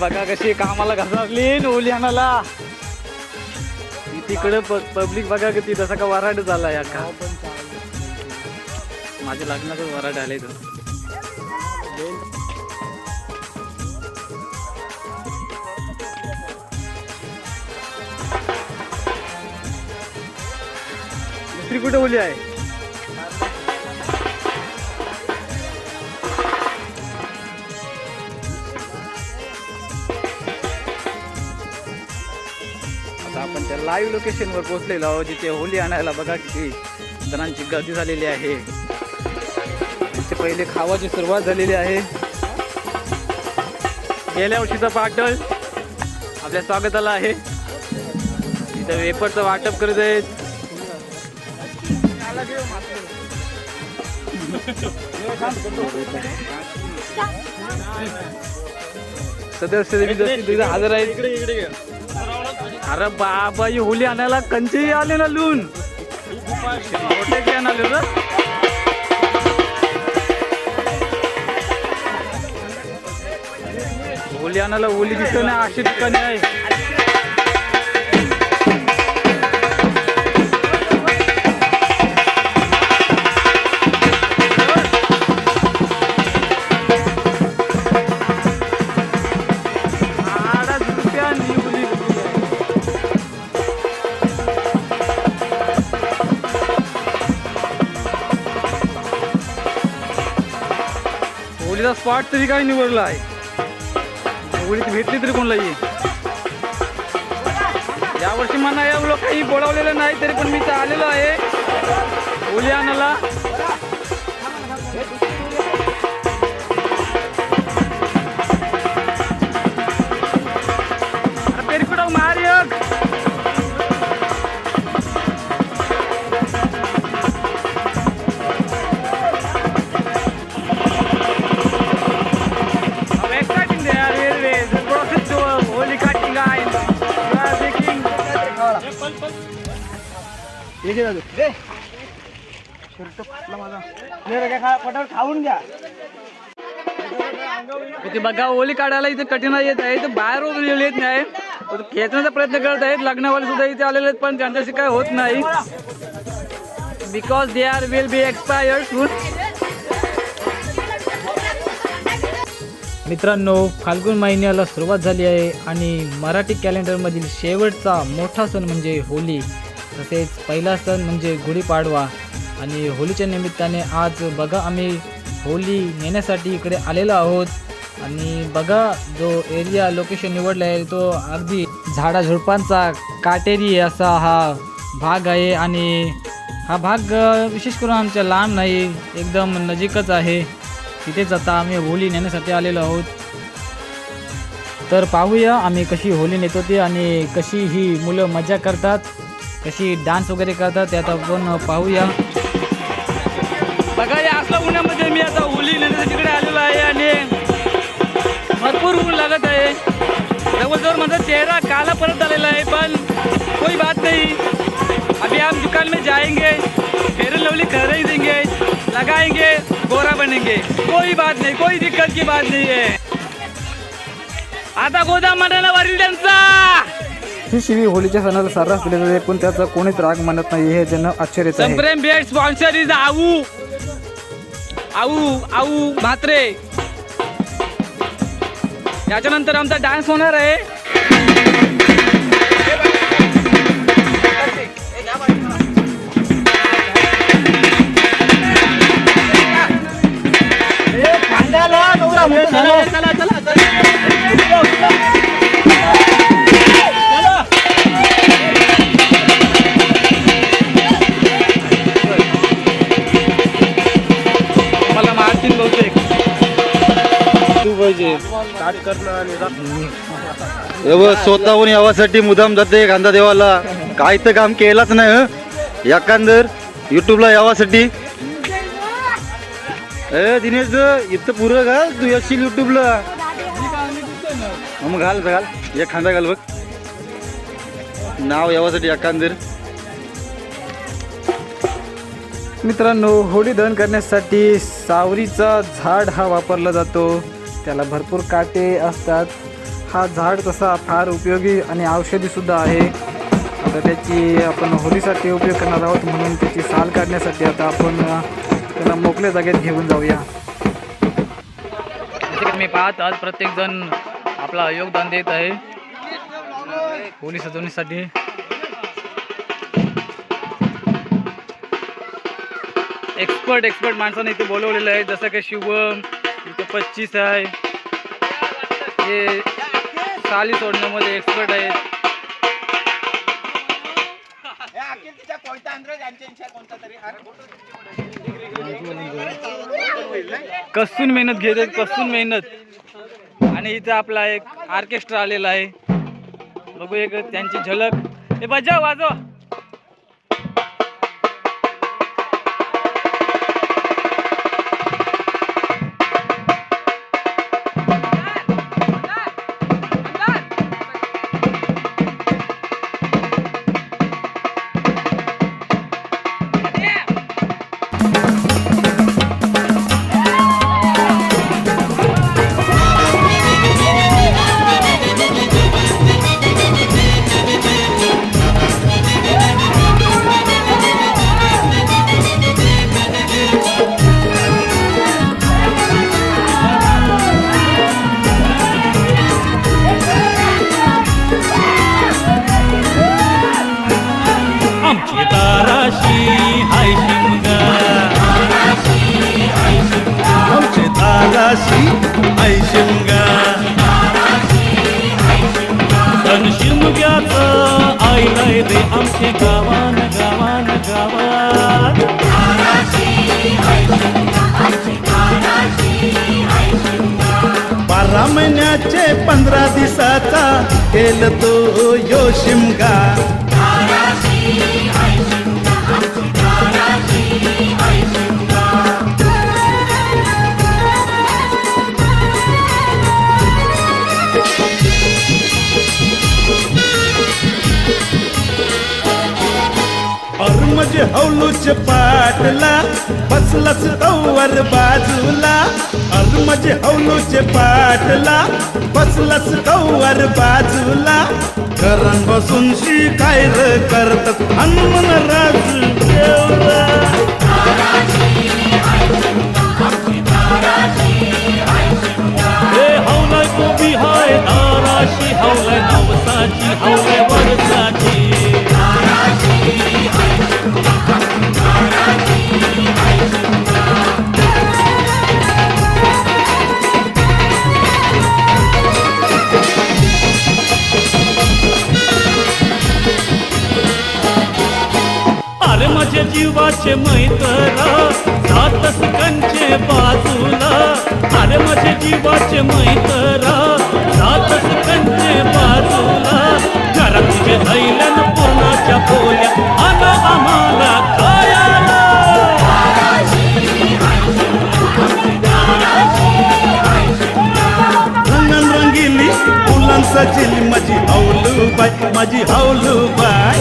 बघा कशी कामाला घसरली ओली आणाला तिकडे पब्लिक बघा किती तसा का वराड झाला या का. माझ्या लग्नाचं वराड आले तो दुसरी कुठे ओली आहे? लाईव्ह लोकेशनवर पोहोचलेलो आहोत जिथे होली आणायला बघा किती जणांची गर्दी झालेली आहे त्यांची पहिले खावाची सुरुवात झालेली आहे गेल्या वर्षीचा पाटल आपल्या स्वागताला आहे इथं वेपरचं वाटप करत आहेत सदस्य हजर आहेत अरे बाबा ही होली आणायला कंचे आले ना लून. आले ना होली आणायला होली दिसत नाही अशी ठिकाणी आहे होलीचा स्पॉट तरी काय निवडला आहे? उडीत भेटली तरी कोणला ये यावर्षी या लोक काही बोलावलेलं नाही तरी पण मी तर आलेलो आहे. होली आणायला अरे पेरकुटा मार? खाऊन घ्या. इथे बघा ओली काढायला इथे कठीण येत आहे. तर बाहेर वगैरे येत नाही. खेचण्याचा प्रयत्न करत आहेत. लग्नावाले सुद्धा इथे आलेले आहेत पण त्यांच्याशी काय होत नाही. Because they are will be expired soon मित्रांनो फाल्गुन महिन्याला सुरुवात झाली आहे आणि मराठी कॅलेंडरमधील शेवटचा मोठा सण म्हणजे होली. तसेच पहिला सण म्हणजे गुढीपाडवा. आणि होलीच्या निमित्ताने आज बघा आम्ही होली नेण्यासाठी इकडे आलेलो आहोत. आणि बघा जो एरिया लोकेशन निवडला आहे तो अगदी झाडाझुडपांचा काटेरी असा हा भाग आहे. आणि हा भाग विशेष करून आमच्या लांब नाही एकदम नजीकच आहे. तिथेच आता आम्ही होली नेण्यासाठी आलेलो आहोत. तर पाहूया आम्ही कशी होली नेतो ते आणि कशी ही मुलं मजा करतात. कशी डान्स वगैरे करतात त्यात आपण पाहूया. बघा या असल्या उन्हामध्ये मी आता होली नेण्यासाठी तिकडे आलेलो आहे आणि भरपूर ऊन लागत आहे. जवळजवळ माझा चेहरा काला परत आलेला आहे पण कोई बात नाही. अभी आप दुकान में जाएंगे फेर लवली खरीदेंगे लगाएंगे गोरा बनेंगे. कोई बात नहीं कोई दिक्कत की बात नहीं है आता गोदाम मटाला वरील त्यांचा! ही शिवी होलीच्या सणाला सर्रास दिले जाते पण त्याचा कोणीच राग मानत नाही हे ज्यांना आश्चर्यच आहे. संप्रेम बेट स्पॉन्सर इज आऊ. आऊ आऊ म्हात्रे. याच्यानंतर आमचा डान्स होणार आहे. मला पाहिजे. एवढं स्वतःहून यावासाठी मुदाम जाते कांदा देवाला. काय तर काम केलंच नाही हं? एखांदर युट्यूबला यावासाठी. ए दिनेश इथं पुरं घाल तू येशील युट्यूबला मग घाल घाल. एक खांदा घाल बघ. नाव यावासाठी एखांदर मित्रांनो होडी दहन करण्यासाठी सावरीचा झाड हा वापरला जातो. त्याला भरपूर काटे असतात. हा झाड तसा फार उपयोगी आणि औषधीसुद्धा आहे. आता त्याची आपण होलीसाठी उपयोग करणार आहोत म्हणून त्याची साल काढण्यासाठी आता आपण त्याला मोकळ्या जागेत घेऊन जाऊया. मी पाहत आज प्रत्येकजण आपला योगदान देत आहे. होली सजवण्यासाठी. एक्सपर्ट एक्सपर्ट माणसाने इथे बोलवलेलं आहे. जसं की शिवम इथे पच्चीस आहे. हे साली सोडण्यामध्ये एक्सपर्ट आहेत. कसून मेहनत घेत आहेत कसून मेहनत. आणि इथं आपला एक ऑर्केस्ट्रा आलेला आहे. बघू एक त्यांची झलक. हे बजाव वाजव. महिन्याचे पंधरा दिसाचा केल तो यो शिमगा. हौलूच पाटला बसलस तवर बाजूला. और म्हणजे पाटला बसलस तवर बाजूला. करण बसून शिकाय र करत हनुमान राजू देवरा हे हौलाय कोबी हाय दाराशी हौलाय नवसाची हौलाय माझे मैतरा जात सुखांचे बाजूला. अरे माझे जीवाचे मैतरा जात सुखांचे बाजूला. घरात तुझे धैल्यान पूर्णाच्या बोल्या आला आम्हाला? खायाला रंगन रंगिली फुलांचा माझी हौलू बाय माझी हौलू बाय